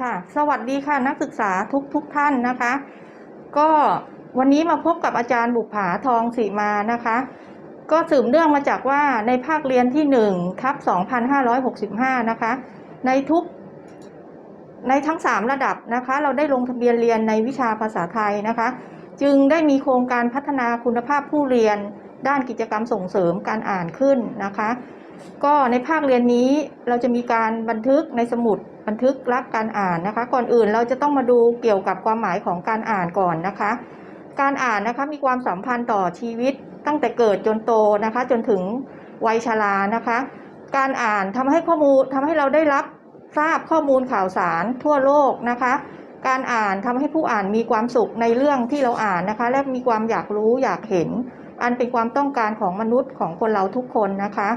ค่ะนักศึกษาทุกทุกท่านนะคะ ก็วันนี้มาพบกับอาจารย์บุภาทองสีมานะคะ ก็สืบเนื่องมาจากว่าในภาคเรียนที่1ทับ2565 นะคะ ในทุก ในทั้ง 3 ระดับนะคะ เราได้ลงทะเบียนเรียนในวิชาภาษาไทยนะคะ จึงได้มีโครงการพัฒนาคุณภาพผู้เรียน ด้านกิจกรรมส่งเสริมการอ่านขึ้นนะคะ ก็ในภาคเรียนนี้เราจะมีการบันทึกในสมุดบันทึกรับการอ่านนะคะ ก่อนอื่นเราจะต้องมาดูเกี่ยวกับความหมายของการอ่านก่อนนะคะ การอ่านนะคะมีความสัมพันธ์ต่อชีวิตตั้งแต่เกิดจนโตนะคะ จนถึงวัยชรานะคะ การอ่านทำให้ข้อมูลทำให้เราได้รับทราบข้อมูลข่าวสารทั่วโลกนะคะ การอ่านทำให้ผู้อ่านมีความสุขในเรื่องที่เราอ่านนะคะ และมีความอยากรู้อยากเห็น อันเป็นความต้องการของมนุษย์ของคนเราทุกคนนะคะ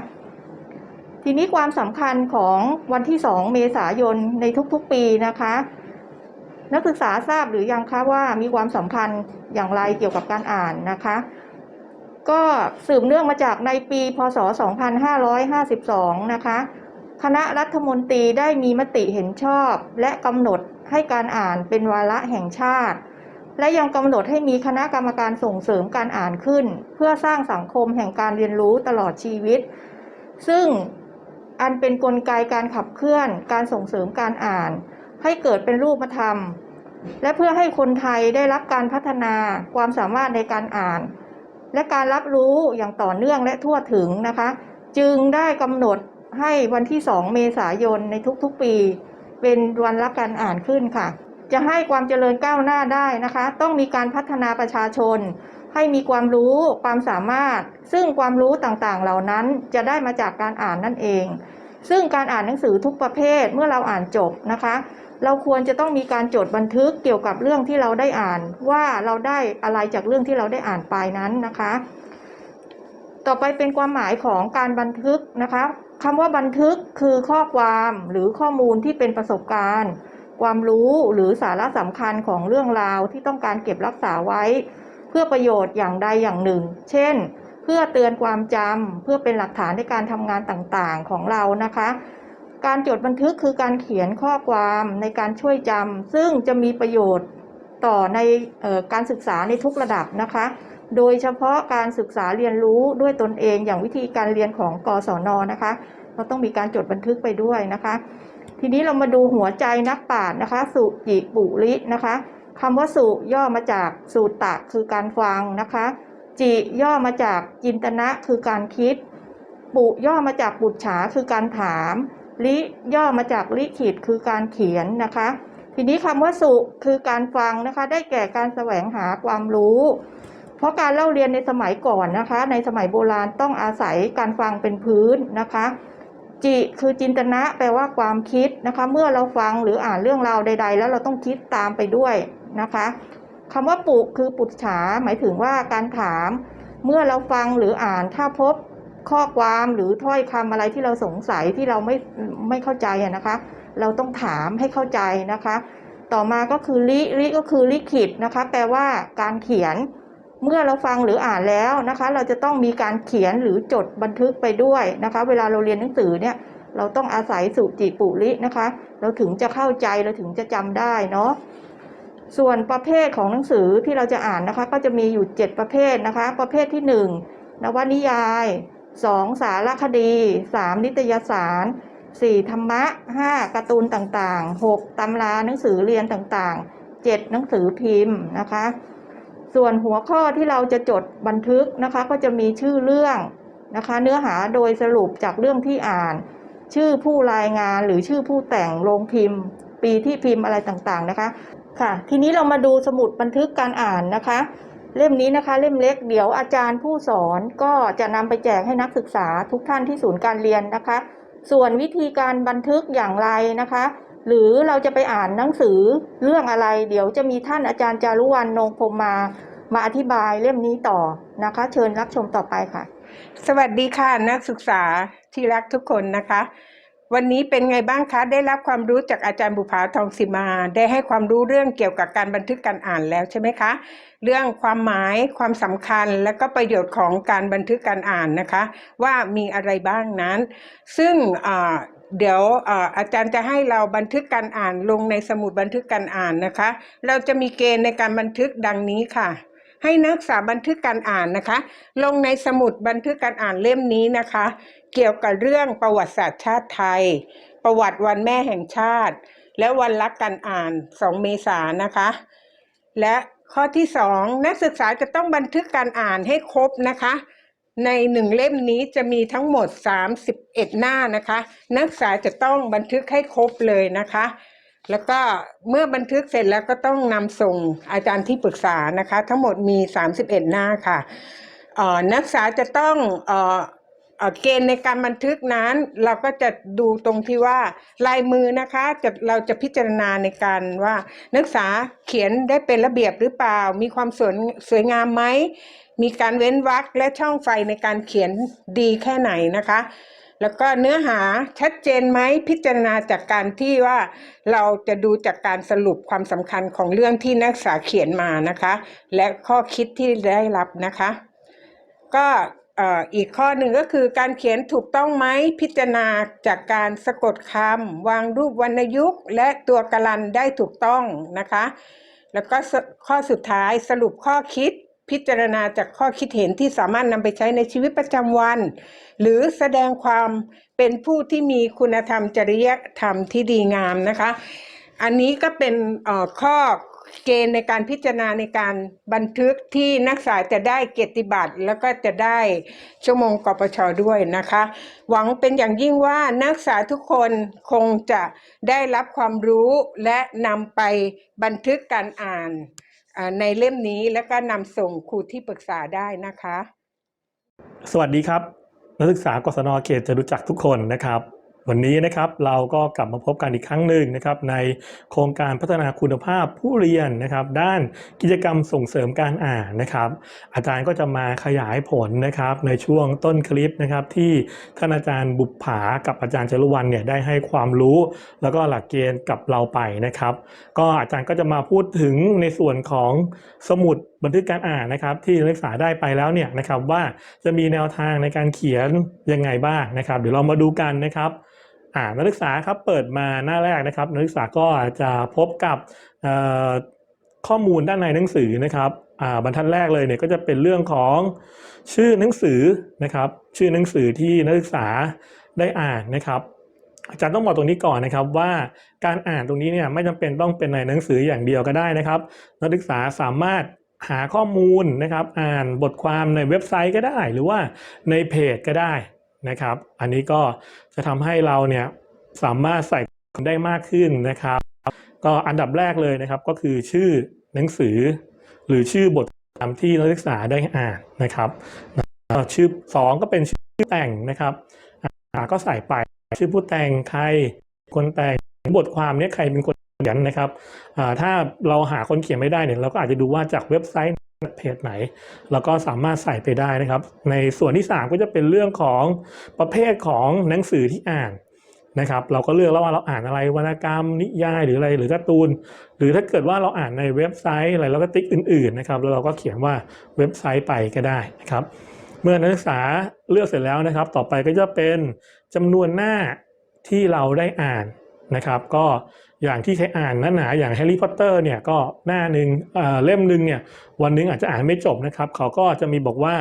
ทีนี้ความสำคัญของวันที่ 2 เมษายนในทุกๆปีนะคะ นักศึกษาทราบหรือยังคะว่ามีความสำคัญอย่างไรเกี่ยวกับการอ่านนะคะ ก็สืบเนื่องมาจากในปี พศ 2552 นะคะ คณะรัฐมนตรีได้มีมติเห็นชอบ และกำหนดให้การอ่านเป็นวาระแห่งชาติ และยังกำหนดให้มีคณะกรรมการส่งเสริมการอ่านขึ้น เพื่อสร้างสังคมแห่งการเรียนรู้ตลอดชีวิตซึ่ง อันเป็นนกลไกการขับเคลื่อน การส่งเสริมการอ่าน ให้เกิดเป็นรูปธรรม และเพื่อให้คนไทยได้รับการพัฒนาความสามารถในการอ่าน และการรับรู้อย่างต่อเนื่องและทั่วถึงนะคะ จึงได้กำหนดให้วันที่ 2 เมษายนในทุกๆปี เป็นวันรับการอ่านขึ้นค่ะ จะให้ความเจริญก้าวหน้าได้นะคะ ต้องมีการพัฒนาประชาชน ให้มีความรู้ความสามารถ ซึ่งความรู้ต่างๆ เหล่านั้นจะได้มาจากการอ่านนั่นเอง ซึ่งการอ่านหนังสือทุกประเภทเมื่อเราอ่านจบนะคะ เราควรจะต้องมีการจดบันทึกเกี่ยวกับเรื่องที่เราได้อ่าน ว่าเราได้อะไรจากเรื่องที่เราได้อ่านไปนั้นนะคะ ต่อไปเป็นความหมายของการบันทึกนะคะคำว่าบันทึกคือข้อความหรือข้อมูลที่เป็นประสบการณ์ ความรู้หรือสาระสำคัญของเรื่องราวที่ต้องการเก็บรักษาไว้ เพื่อประโยชน์อย่างใดอย่างหนึ่ง เช่น เพื่อเตือนความจำเพื่อเป็นหลักฐานในการทำงานต่างๆของเรานะคะ การจดบันทึกคือการเขียนข้อความในการช่วยจำซึ่งจะมีประโยชน์ต่อในออการศึกษาในทุกระดับนะคะ โดยเฉพาะการศึกษาเรียนรู้ด้วยตนเองอย่างวิธีการเรียนของกศนนะคะ เราต้องมีการจดบันทึกไปด้วยนะคะ ทีนี้เรามาดูหัวใจนักปราชญ์นะคะ สุจิปุรินะคะคำว่าสุย่อมาจากสูตะคือการฟังนะคะ จิย่อมาจากจินตนะคือการคิด ปุย่อมาจากปุจฉาคือการถาม ลิย่อมาจากลิขิตคือการเขียนนะคะ ทีนี้คำว่าสุคือการฟังนะคะ ได้แก่การแสวงหาความรู้ เพราะการเล่าเรียนในสมัยก่อนนะคะ ในสมัยโบราณต้องอาศัยการฟังเป็นพื้นนะคะ จิคือจินตนะแปลว่าความคิดนะคะ เมื่อเราฟังหรืออ่านเรื่องราวใด ๆ แล้วเราต้องคิดตามไปด้วยนะคะคำว่าปุคือปุจฉาหมายถึงว่าการถาม เมื่อเราฟังหรืออ่านถ้าพบข้อความหรือถ้อยคำอะไรที่เราสงสัยที่เราไม่ไม่เข้าใจนะคะ เราต้องถามให้เข้าใจนะคะ ต่อมาก็คือลิลิก็คือลิขิตนะคะ แปลว่าการเขียน เมื่อเราฟังหรืออ่านแล้วนะคะ เราจะต้องมีการเขียนหรือจดบันทึกไปด้วยนะคะ เวลาเราเรียนหนังสือเนี่ยเราต้องอาศัยสุจิปุรินะคะ เราถึงจะเข้าใจเราถึงจะจำได้เนาะส่วนประเภทของหนังสือที่เราจะอ่านนะคะ ก็จะมีอยู่ 7 ประเภทนะคะ ประเภทที่ 1 นวนิยาย 2 สารคดี 3 นิตยสาร 4 ธรรมะ 5 การ์ตูนต่างๆ 6 ตำราหนังสือเรียนต่างๆ 7 หนังสือพิมพ์นะคะ ส่วนหัวข้อที่เราจะจดบันทึกนะคะ ก็จะมีชื่อเรื่องนะคะ เนื้อหาโดยสรุปจากเรื่องที่อ่าน ชื่อผู้รายงานหรือชื่อผู้แต่งโรงพิมพ์ ปีที่พิมพ์อะไรต่างๆนะคะค่ะ ทีนี้เรามาดูสมุดบันทึกการอ่านนะคะ เล่มนี้นะคะ เล่มเล็กเดี๋ยวอาจารย์ผู้สอนก็จะนำไปแจกให้นักศึกษาทุกท่านที่ศูนย์การเรียนนะคะ ส่วนวิธีการบันทึกอย่างไรนะคะ หรือเราจะไปอ่านหนังสือเรื่องอะไร เดี๋ยวจะมีท่านอาจารย์จารุวรรณนงพรมมา มาอธิบายเล่มนี้ต่อนะคะ เชิญรับชมต่อไปค่ะ สวัสดีค่ะนักศึกษาที่รักทุกคนนะคะ วันนี้เป็นไงบ้างคะ ได้รับความรู้จากอาจารย์บุภาทองสิมา ได้ให้ความรู้เรื่องเกี่ยวกับการบันทึกการอ่านแล้วใช่ไหมคะ เรื่องความหมายความสำคัญและก็ประโยชน์ของการบันทึกการอ่านนะคะ ว่ามีอะไรบ้างนั้น ซึ่งอ่า เดี๋ยวเอ่ออาจารย์จะให้เราบันทึกการอ่านลงในสมุดบันทึกการอ่านนะคะ เราจะมีเกณฑ์ในการบันทึกดังนี้ค่ะ ให้นักศึกษาบันทึกการอ่านนะคะ ลงในสมุดบันทึกการอ่านเล่มนี้นะคะ เกี่ยวกับเรื่องประวัติศาสตร์ชาติไทย ประวัติวันแม่แห่งชาติ และวันรักการอ่าน 2 เมษายนนะคะ และข้อที่ 2 นักศึกษาจะต้องบันทึกการอ่านให้ครบนะคะ ในหนึ่งเล่มนี้จะมีทั้งหมด 31 หน้านะคะ นักศึกษาจะต้องบันทึกให้ครบเลยนะคะ แล้วก็เมื่อบันทึกเสร็จแล้วก็ต้องนำส่งอาจารย์ที่ปรึกษานะคะ ทั้งหมดมี 31 หน้าค่ะนักศึกษาจะต้องอ เกณฑ์ในการบันทึกนั้นเราก็จะดูตรงที่ว่าลายมือนะคะจะเราจะพิจารณาในการว่า นักศึกษาเขียนได้เป็นระเบียบหรือเปล่า มีความสวยสวยงามไหมมีการเว้นวรรคและช่องไฟในการเขียนดีแค่ไหนนะคะ แล้วก็เนื้อหาชัดเจนไหมพิจารณาจากการที่ว่าเราจะดูจากการสรุปความสำคัญของเรื่องที่นักศึกษาเขียนมานะคะ และข้อคิดที่ได้รับนะคะ ก็ อีกข้อหนึ่งก็คือการเขียนถูกต้องไหมพิจารณาจากการสะกดคำวางรูปวรรณยุกต์ และตัวกลันได้ถูกต้องนะคะ แล้วก็ข้อสุดท้ายสรุปข้อคิดพิจารณาจากข้อคิดเห็นที่สามารถนำไปใช้ในชีวิตประจำวัน หรือแสดงความเป็นผู้ที่มีคุณธรรมจริยธรรมที่ดีงามนะคะ อันนี้ก็เป็นข้อ เกณฑ์ในการพิจารณาในการบันทึกที่นักศึกษาจะได้เกียรติบัตร แล้วก็จะได้ชั่วโมงกปชด้วยนะคะ หวังเป็นอย่างยิ่งว่านักศึกษาทุกคนคงจะได้รับความรู้และนำไปบันทึกการอ่านในเล่มนี้แล้วก็นำส่งครูที่ปรึกษาได้นะคะ สวัสดีครับ นักศึกษากศนเขตจะรู้จักทุกคนนะครับ วันนี้นะครับเราก็กลับมาพบกันอีกครั้งหนึ่งนะครับในโครงการพัฒนาคุณภาพผู้เรียนนะครับ ด้านกิจกรรมส่งเสริมการอ่านนะครับ อาจารย์ก็จะมาขยายผลนะครับในช่วงต้นคลิปนะครับที่ท่านอาจารย์บุปผากับอาจารย์จรุวรรณเนี่ยได้ให้ความรู้ แล้วก็หลักเกณฑ์กับเราไปนะครับ ก็อาจารย์ก็จะมาพูดถึงในส่วนของสมุดบันทึกการอ่านนะครับ ที่นักศึกษาได้ไปแล้วเนี่ยนะครับว่าจะมีแนวทางในการเขียนยังไงบ้างนะครับ เดี๋ยวเรามาดูกันนะครับ อ่านักศึกษาครับเปิดมาหน้าแรกนะครับนักศึกษาก็จะพบกับข้อมูลด้านในหนังสือนะครับบรรทัดแรกเลยเนี่ยก็จะเป็นเรื่องของชื่อหนังสือนะครับ ชื่อหนังสือที่นักศึกษาได้อ่านนะครับ อาจารย์ต้องบอกตรงนี้ก่อนนะครับว่าการอ่านตรงนี้เนี่ยไม่จำเป็นต้องเป็นในหนังสืออย่างเดียวก็ได้นะครับ นักศึกษาสามารถหาข้อมูลนะครับ อ่านบทความในเว็บไซต์ก็ได้ หรือว่าในเพจก็ได้ นะครับ อันนี้ก็จะทำให้เราเนี่ยสามารถใส่ได้มากขึ้นนะครับ ก็อันดับแรกเลยนะครับก็คือชื่อหนังสือ หรือชื่อบทความที่นักศึกษาได้อ่านนะครับชื่อสองก็เป็นชื่อแต่งนะครับก็ใส่ไปชื่อผู้แต่งใครคนแต่งบทความนี้ใครเป็นคนเขียนนะครับถ้าเราหาคนเขียนไม่ได้เนี่ยเราก็อาจจะดูว่าจากเว็บไซต์ เพจไหน แล้วก็สามารถใส่ไปได้นะครับ ในส่วนที่ 3 ก็จะเป็นเรื่องของประเภทของหนังสือที่อ่านนะครับ เราก็เลือกแล้วว่าเราอ่านอะไรวรรณกรรม นิยายหรืออะไรหรือการ์ตูน หรือถ้าเกิดว่าเราอ่านในเว็บไซต์อะไรเราก็ติ๊กอื่นๆนะครับแล้วเราก็เขียนว่าเว็บไซต์ไปก็ได้นะครับ เมื่อนักศึกษาเลือกเสร็จแล้วนะครับ ต่อไปก็จะเป็นจำนวนหน้าที่เราได้อ่าน นะครับ ก็อย่างที่เคยอ่านหนาๆอย่างแฮร์รี่พอตเตอร์เนี่ยก็หน้าหนึ่งเเล่มหนึ่งเนี่ยวันหนึงอาจจะอ่านไม่จบนะครับ เขาก็จะมีบอกว่า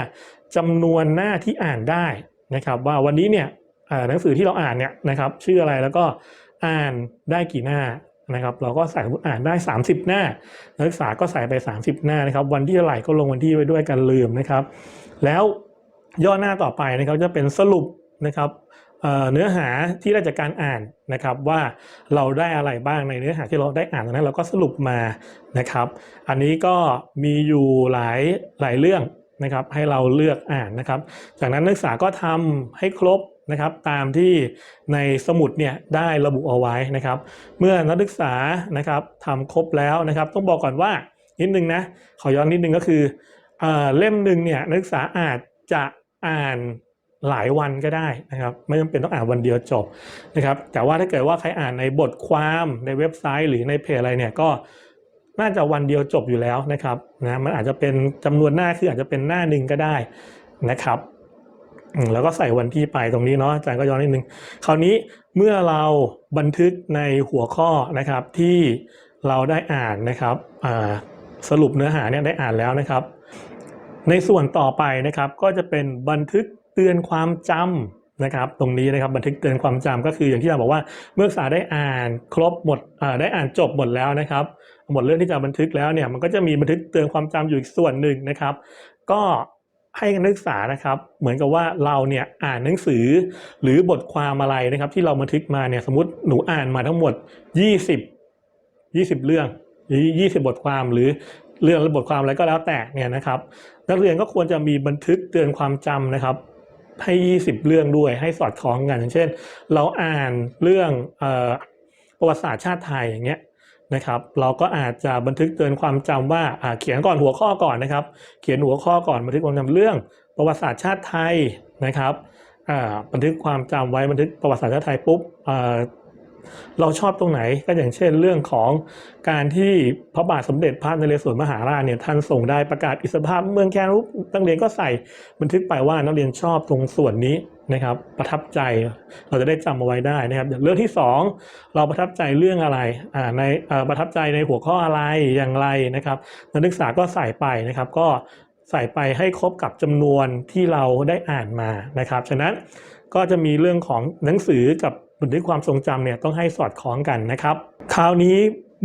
จำนวนหน้าที่อ่านได้นะครับ ว่าวันนี้เนี่ยหนังสือที่เราอ่านเนี่ยนะครับชื่ออะไรแล้วก็อ่านได้กี่หน้านะครับ เราก็ใส่อ่านได้ 30 หน้านักศึกษาก็ใส่ไป 30 หน้านะครับ วันที่เท่าไหร่ก็ลงวันที่ไว้ด้วยกันลืมนะครับ แล้วย่อหน้าต่อไปนะครับจะเป็นสรุปนะครับ เนื้อหาที่ได้จากการอ่านนะครับว่าเราได้อะไรบ้างในเนื้อหาที่เราได้อ่านตรงนั้นเราก็สรุปมานะครับ อันนี้ก็มีอยู่หลายหลายเรื่องนะครับให้เราเลือกอ่านนะครับ จากนั้นนักศึกษาก็ทำให้ครบนะครับตามที่ในสมุดเนี่ยได้ระบุเอาไว้นะครับ เมื่อนักศึกษานะครับทำครบแล้วนะครับ ต้องบอกก่อนว่านิดนึงนะขอย้อนนิดนึงก็คือเอเล่มหนึ่งเนี่ยนักศึกษาอาจจะอ่าน หลายวันก็ได้นะครับไม่จำเป็นต้องอ่านวันเดียวจบนะครับแต่ว่าถ้าเกิดว่าใครอ่านในบทความในเว็บไซต์ หรือในเพจอะไรเนี่ยก็น่าจะวันเดียวจบอยู่แล้วนะครับนะมันอาจจะเป็นจำนวนหน้าคืออาจจะเป็นหน้าหนึ่งก็ได้นะครับแล้วก็ใส่วันที่ไปตรงนี้เนาะอาจารย์ก็ย้อนนิดนึงคราวนี้เมื่อเราบันทึกในหัวข้อนะครับที่เราได้อ่านนะครับสรุปเนื้อหาเนี่ยได้อ่านแล้วนะครับ ในส่วนต่อไปนะครับก็จะเป็นบันทึก เตือนความจำนะครับตรงนี้นะครับบันทึกเตือนความจำก็คืออย่างที่เราบอกว่าเมื่อศึกษาได้อ่านครบหมดได้อ่านจบหมดแล้วนะครับ หมดเรื่องที่จะบันทึกแล้วเนี่ยมันก็จะมีบันทึกเตือนความจำอยู่อีกส่วนหนึ่งนะครับ ก็ให้นักศึกษานะครับ เหมือนกับว่าเราเนี่ยอ่านหนังสือหรือบทความอะไรนะครับ ที่เราบันทึกมาเนี่ยสมมติหนูอ่านมาทั้งหมด 20 20 เรื่องหรือ20 บทความหรือเรื่องหรือบทความอะไรก็แล้วแต่เนี่ยนะครับ นักเรียนก็ควรจะมีบันทึกเตือนความจำนะครับ ให้ 20 เรื่องด้วยให้สอดคล้องกันอย่างเช่น เราอ่านเรื่องอประวัติศาสตร์ชาติไทยอย่างเงี้ยนะครับเราก็อาจจะบันทึกเตือนความจำว่าว่าเขียนก่อนหัวข้อก่อนนะครับ เขียนหัวข้อก่อนบันทึกความจำเรื่องประวัติศาสตร์ชาติไทยนะครับบันทึกความจำไว้บันทึกประวัติศาสตร์ชาติไทยปุ๊บ เราชอบตรงไหนก็อย่างเช่นเรื่องของการที่พระบาทสมเด็จพระนเรศวรมหาราชเนี่ยท่านส่งได้ประกาศอิสรภาพเมืองแคนปุ๊บนักเรียนก็ใส่บันทึกไปว่านักเรียนชอบตรงส่วนนี้นะครับ ประทับใจเราจะได้จำเอาไว้ได้นะครับเรื่องที่สองเราประทับใจเรื่องอะไรอ่าในประทับใจในหัวข้ออะไรอย่างไรนะครับนักศึกษาก็ใส่ไปนะครับก็ใส่ไปให้ครบกับจำนวนที่เราได้อ่านมานะครับ ฉะนั้นก็จะมีเรื่องของหนังสือกับ บันทึกความทรงจำเนี่ยต้องให้สอดคล้องกันนะครับ คราวนี้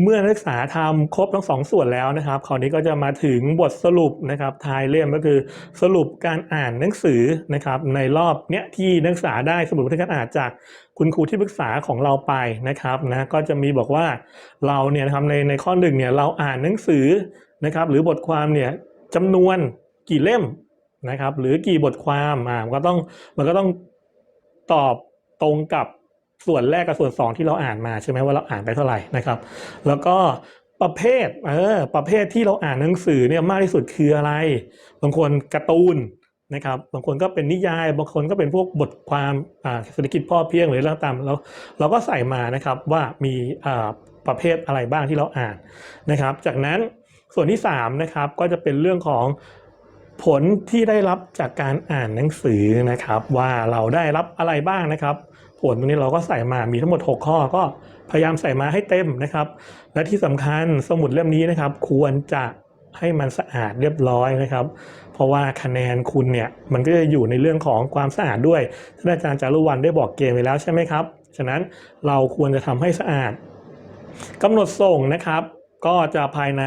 เมื่อนักศึกษาทำครบทั้งสองส่วนแล้วนะครับ คราวนี้ก็จะมาถึงบทสรุปนะครับท้ายเล่มก็คือสรุปการอ่านหนังสือนะครับในรอบเนี้ยที่นักศึกษาได้สมุดบันทึกการอ่านจากคุณครูที่ปรึกษาของเราไปนะครับนะก็จะมีบอกว่าเราเนี่ยนะครับในในข้อหนึ่งเนี่ยเราอ่านหนังสือนะครับหรือบทความเนี่ยจำนวนกี่เล่มนะครับหรือกี่บทความอ่ามันก็ต้องมันก็ต้องตอบตรงกับ ส่วนแรกกับส่วนสองที่เราอ่านมาใช่ไหมว่าเราอ่านไปเท่าไหร่นะครับ แล้วก็ประเภทเออประเภทที่เราอ่านหนังสือเนี่ยมากที่สุดคืออะไร บางคนการ์ตูนนะครับบางคนก็เป็นนิยาย บางคนก็เป็นพวกบทความอ่าเศรษฐกิจพ่อเพียงหรืออะไรตามแล้วเราก็ใส่มานะครับว่ามีอ่าประเภทอะไรบ้างที่เราอ่านนะครับ จากนั้นส่วนที่3นะครับก็จะเป็นเรื่องของผลที่ได้รับจากการอ่านหนังสือนะครับ ว่าเราได้รับอะไรบ้างนะครับ ผลตรงนี้เราก็ใส่มามีทั้งหมด 6 ข้อก็พยายามใส่มาให้เต็มนะครับ และที่สำคัญสมุดเล่มนี้นะครับ ควรจะให้มันสะอาดเรียบร้อยนะครับ เพราะว่าคะแนนคุณเนี่ยมันก็จะอยู่ในเรื่องของความสะอาดด้วยท่านอาจารย์จารุวรรณได้บอกเกณฑ์ไว้แล้วใช่ไหมครับฉะนั้นเราควรจะทำให้สะอาดกำหนดส่งนะครับ ก็จะภายใน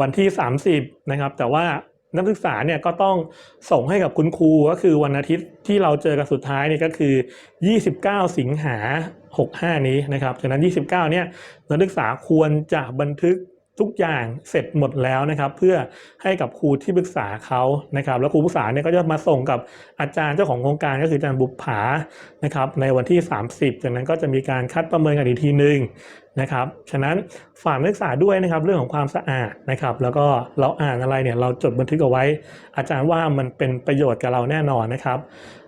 วันที่ 30 นะครับ แต่ว่า นักศึกษาเนี่ยก็ต้องส่งให้กับคุณครูก็คือวันอาทิตย์ที่เราเจอกันสุดท้ายนี่ก็คือ 29 สิงหา65 นี้นะครับฉะนั้น 29 เนี่ยนักศึกษาควรจะบันทึก ทุกอย่างเสร็จหมดแล้วนะครับ เพื่อให้กับครูที่ปรึกษาเขานะครับ แล้วครูปรึกษาเนี่ยก็จะมาส่งกับอาจารย์เจ้าของโครงการก็คืออาจารย์บุปผานะครับ ในวันที่ 30 จากนั้นก็จะมีการคัดประเมินกันอีกทีหนึ่งนะครับ ฉะนั้นฝากนักศึกษาด้วยนะครับเรื่องของความสะอาดนะครับ แล้วก็เราอ่านอะไรเนี่ยเราจดบันทึกเอาไว้ อาจารย์ว่ามันเป็นประโยชน์กับเราแน่นอนนะครับ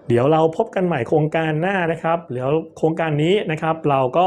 เดี๋ยวเราพบกันใหม่โครงการหน้านะครับเดี๋ยวโครงการนี้นะครับ เราก็